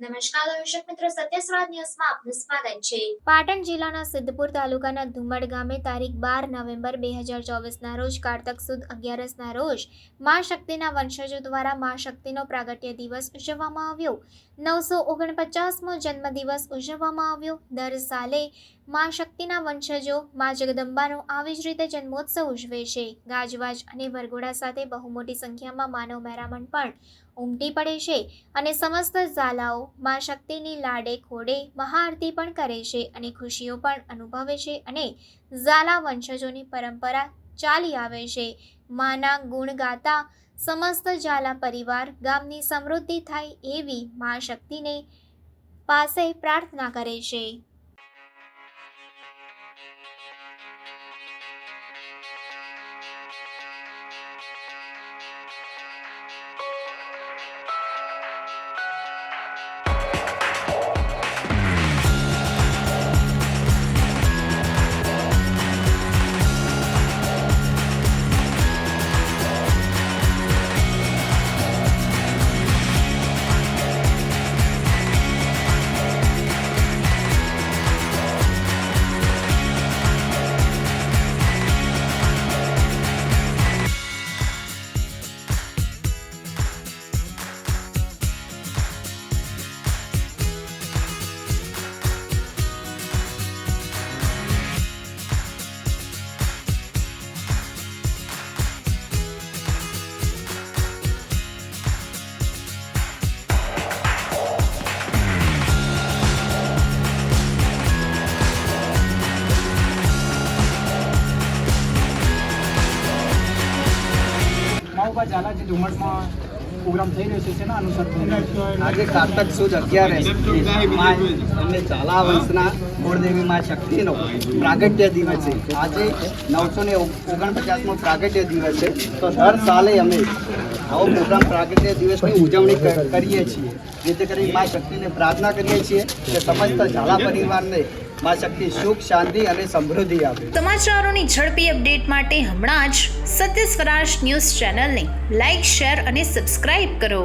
નમસ્કાર દર્શક મિત્રો સત્ય પાટણ જિલ્લાના સિદ્ધપુર તાલુકાના ધુમડ ગામે તારીખ બાર નવેમ્બર બે હજાર ચોવીસના રોજ કારતક સુદ અગિયારસના રોજ મા શક્તિના વંશજો દ્વારા મા શક્તિનો પ્રાગટ્ય દિવસ ઉજવવામાં આવ્યો. નવસો ઓગણપચાસમો જન્મદિવસ ઉજવવામાં આવ્યો. દર સાલે મા શક્તિના વંશજો મા જગદંબાનો આવી જ રીતે જન્મોત્સવ ઉજવે છે. ગાજવાજ અને વરઘોડા સાથે બહુ મોટી સંખ્યામાં માનવ મહેરામણ પણ ઉમટી પડે છે અને સમસ્ત ઝાલાઓ મા શક્તિની લાડે ખોડે મહાઆરતી પણ કરે છે અને ખુશીઓ પણ અનુભવે છે અને ઝાલા વંશજોની પરંપરા ચાલી આવે છે. માના ગુણ ગાતા સમસ્ત ઝાલા પરિવાર ગામની સમૃદ્ધિ થાય એવી મા શક્તિને પાસે પ્રાર્થના કરે છે. માઉબા છે ડુમસમાં પ્રોગ્રામ થઈ રહ્યો છે, તેના અનુસર આજે કારતક સુદ અગિયાર અને ઝાલા વંશના કુળદેવી માં શક્તિનો પ્રાગટ્ય દિવસ છે. આજે નવસો ને ઓગણપચાસમો પ્રાગટ્ય દિવસ છે. તો દર સાલે અમે આવો પ્રોગ્રામ પ્રાગટ્ય દિવસની ઉજવણી કરીએ છીએ. જેથી કરી મા શક્તિને પ્રાર્થના કરીએ છીએ કે સમસ્ત ઝાલા પરિવારને માં શક્તિ, સુખ, શાંતિ અને સમૃદ્ધિ આપે. સમાચારોની ઝડપી અપડેટ માટે હમણાં જ સત્ય સ્વરાજ ન્યૂઝ ચેનલને લાઇક શેર અને સબસ્ક્રાઇબ કરો.